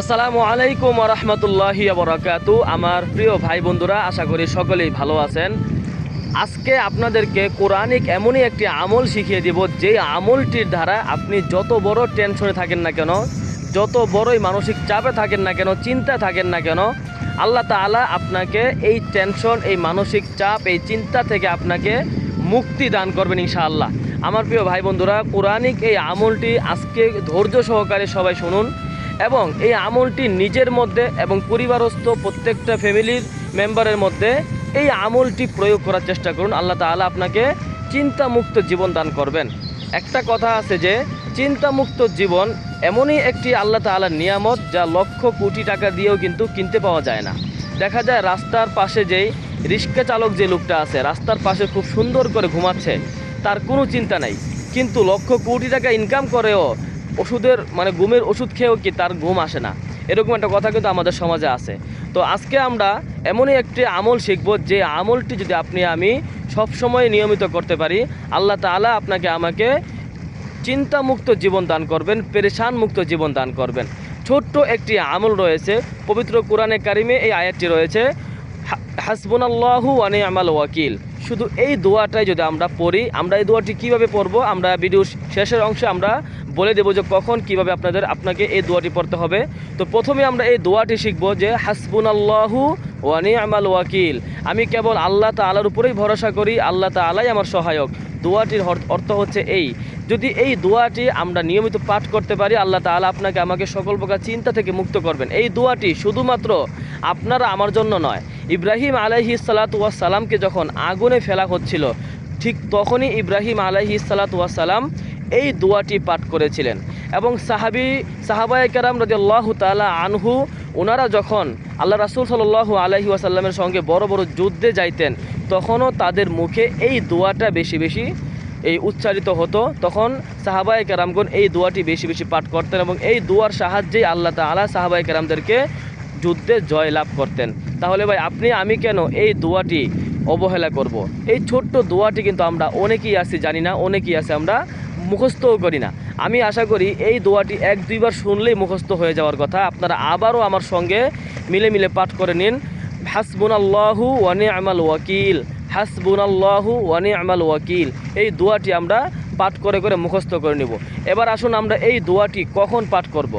আসসালামু আলাইকুম রহমতুল্লাহি বরাকাত। আমার প্রিয় ভাই বন্ধুরা, আশা করি সকলেই ভালো আছেন। আজকে আপনাদেরকে কোরআনিক এমনই একটি আমল শিখিয়ে দিব যে আমলটির দ্বারা আপনি যত বড় টেনশনে থাকেন না কেন, যত বড়ই মানসিক চাপে থাকেন না কেন চিন্তা থাকেন না কেন, আল্লাহ তাআলা আপনাকে এই টেনশন, এই মানসিক চাপ, এই চিন্তা থেকে আপনাকে মুক্তি দান করবেন ইনশাআল্লাহ। আমার প্রিয় ভাই বন্ধুরা, কোরআনিক এই আমলটি আজকে ধৈর্য সহকারে সবাই শুনুন। এবং এই আমলটি নিজের মধ্যে এবং পরিবারস্থ প্রত্যেকটা ফ্যামিলির মেম্বারের মধ্যে এই আমলটি প্রয়োগ করার চেষ্টা করুন। আল্লাহ তাআলা আপনাকে চিন্তামুক্ত জীবন দান করবেন। একটা কথা আছে যে, চিন্তামুক্ত জীবন এমনই একটি আল্লাহ তাআলার নিয়ামত যা লক্ষ কোটি টাকা দিয়েও কিন্তু কিনতে পাওয়া যায় না। দেখা যায় রাস্তার পাশে যেই রিক্সা চালক যে লোকটা আছে, রাস্তার পাশে খুব সুন্দর করে ঘুমাচ্ছে, তার কোনো চিন্তা নাই। কিন্তু লক্ষ কোটি টাকা ইনকাম করেও ওষুধের মানে ঘুমের ওষুধ খেয়েও কি তার ঘুম আসে না? এরকম একটা কথা কিন্তু আমাদের সমাজে আছে। তো আজকে আমরা এমনই একটি আমল শিখব যে আমলটি যদি আপনি আমি সব সময় নিয়মিত করতে পারি, আল্লাহ তাআলা আপনাকে আমাকে চিন্তামুক্ত জীবন দান করবেন পেরেশান মুক্ত জীবন দান করবেন। ছোট্ট একটি আমল রয়েছে, পবিত্র কোরআনে কারিমে এই আয়াতটি রয়েছে হাসবুনাল্লাহু ওয়ানি আমাল ওয়াকিল। শুধু এই দোয়াটাই যদি আমরা পড়ি, আমরা এই দোয়াটি কীভাবে পড়ব? আমরা ভিডিও শেষের অংশে আমরা বলে দেবো যে কখন কীভাবে আপনাদের আপনাকে এই দোয়াটি পড়তে হবে। তো প্রথমে আমরা এই দোয়াটি শিখব যে হাসবুন আল্লাহু ওয়ানি আমাল ওয়াকিল। আমি কেবল আল্লাহ তালার উপরেই ভরসা করি, আল্লাহ তালাই আমার সহায়ক। দোয়াটির অর্থ হচ্ছে এই। যদি এই দোয়াটি আমরা নিয়মিত পাঠ করতে পারি, আল্লাহ তাআলা আপনাকে আমাকে সকল প্রকার চিন্তা থেকে মুক্ত করবেন। এই দোয়াটি শুধুমাত্র আপনারা আমার জন্য নয়, ইব্রাহিম আলাইহি সালাতামকে যখন আগুনে ফেলা হচ্ছিল, ঠিক তখনই ইব্রাহিম আলাইহি সালাতাম এই দোয়াটি পাঠ করেছিলেন। এবং সাহাবি সাহাবায়ে কেরাম রাজি আল্লাহ তালা আনহু ওনারা যখন আল্লাহ রাসুল সাল্লাল্লাহু আলাইহি ওয়াসাল্লামের সঙ্গে বড় বড় যুদ্ধে যাইতেন, তখনও তাদের মুখে এই দোয়াটা বেশি বেশি এই উচ্চারিত হতো তখন সাহাবায়ে কেরামগণ এই দোয়াটি বেশি বেশি পাঠ করতেন এবং এই দোয়ার সাহায্যেই আল্লাহ তাআলা সাহাবায়ে কেরামদেরকে যুদ্ধে জয় লাভ করতেন তাহলে ভাই, আপনি, আমি কেন এই দোয়াটি অবহেলা করব। এই ছোট্ট দোয়াটি কিন্তু আমরা অনেকেই আছি, জানি না, অনেকেই আছে আমরা মুখস্থও করি না। আমি আশা করি এই দোয়াটি এক দুইবার শুনলেই মুখস্থ হয়ে যাওয়ার কথা। আপনারা আবারও আমার সঙ্গে মিলে মিলে পাঠ করে নিন। হাসবুনাল্লাহু ওয়ানি আমাল ওয়াকিল। হাসবুনাল্লাহু ওয়ানি আমাল ওয়াকিল। এই দোয়াটি আমরা পাঠ করে করে মুখস্থ করে নিব। এবার আসুন আমরা এই দোয়াটি কখন পাঠ করব।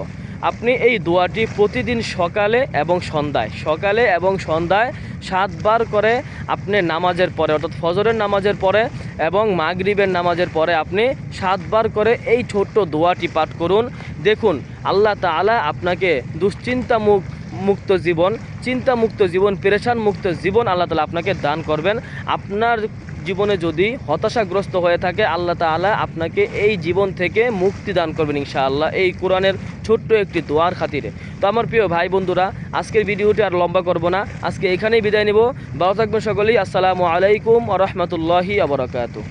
আপনি এই দোয়াটি প্রতিদিন সকালে এবং সন্ধ্যায়, সকালে এবং সন্ধ্যায় সাতবার করে আপনি নামাজের পরে, অর্থাৎ ফজরের নামাজের পরে এবং মাগরিবের নামাজের পরে আপনি সাতবার করে এই ছোট্ট দোয়াটি পাঠ করুন। দেখুন, আল্লাহ তাআলা আপনাকে দুশ্চিন্তা মুখ মুক্ত জীবন, চিন্তামুক্ত জীবন পেরেশান মুক্ত জীবন আল্লাহ তালা আপনাকে দান করবেন। আপনার জীবনে যদি হতাশাগ্রস্ত হয়ে থাকে, আল্লাহ তালা আপনাকে এই জীবন থেকে মুক্তি দান করবেন ইনশাআল্লাহ, এই কোরআনের ছোট্ট একটি দোয়ার খাতিরে। তো আমার প্রিয় ভাই বন্ধুরা, আজকের ভিডিওটি আর লম্বা করব না, আজকে এখানেই বিদায় নেব। ভালো থাকবেন সকলেই, আসসালামু আলাইকুম আ রহমতুল্লাহি আবরাকাতু